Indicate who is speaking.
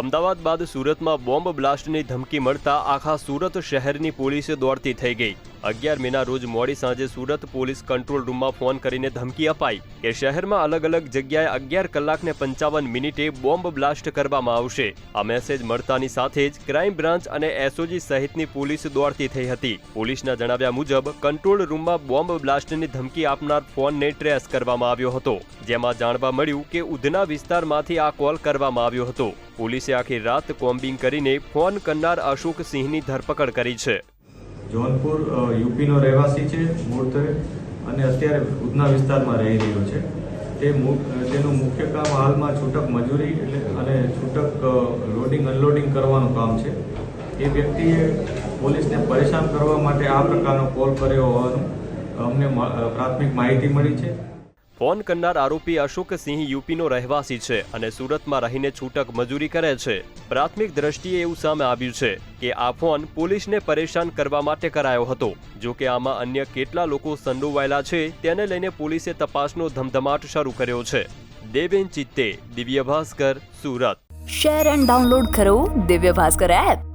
Speaker 1: અમદાવાદ બાદ સુરતમાં બોમ્બ બ્લાસ્ટની ધમકી મળતા આખા સુરત શહેરની પોલીસે દોડતી થઈ ગઈ. અગિયાર મેના રોજ મોડી સાંજે સુરત પોલીસ કંટ્રોલ રૂમમાં ફોન કરીને ધમકી અપાઈ કે શહેરમાં અલગ અલગ જગ્યાએ અગિયાર કલાકને પંચાવન મિનિટે બોમ્બ બ્લાસ્ટ કરવામાં આવશે. આ મેસેજ મળતાની સાથે જ ક્રાઇમ બ્રાન્ચ અને એસઓજી સહિતની પોલીસ દોડતી થઈ હતી. પોલીસના જણાવ્યા મુજબ, કંટ્રોલ રૂમમાં બોમ્બ બ્લાસ્ટની ધમકી આપનાર ફોનને ટ્રેસ કરવામાં આવ્યો હતો, જેમાં જાણવા મળ્યું કે ઉધના વિસ્તારમાંથી આ કોલ કરવામાં આવ્યો હતો. પોલીસે આખી રાત કોમ્બિંગ કરીને ફોન કરનાર અશોક સિંહની ધરપકડ કરી છે.
Speaker 2: જોનપુર યુપીનો રહેવાસી છે મૂળતવે અને અત્યારે ઉધના વિસ્તારમાં રહી રહ્યો છે. તે તેનું મુખ્ય કામ હાલમાં છૂટક મજૂરી એટલે અને છૂટક લોડિંગ, અનલોડિંગ કરવાનું કામ છે. એ વ્યક્તિએ પોલીસને પરેશાન કરવા માટે આ પ્રકારનો કોલ કર્યો હોવાનું અમને પ્રાથમિક માહિતી મળી છે.
Speaker 1: ફોન કરનાર આરોપી અશોક સિંહ યુપીનો રહેવાસી છે અને સુરતમાં રહીને છૂટક મજૂરી કરે છે. પ્રાથમિક દ્રષ્ટિએ એવું સામે આવ્યું છે કે આ ફોન પોલીસને પરેશાન કરવા માટે કરાયો હતો. જો કે આમાં અન્ય કેટલા લોકો સંડોવાયેલા છે તેને લઈને પોલીસે તપાસનો ધમધમાટ શરૂ કર્યો છે. Deven Chitte Divya Bhaskar Surat.
Speaker 3: Share and download કરો દિવ્ય ભાસ્કર એપ.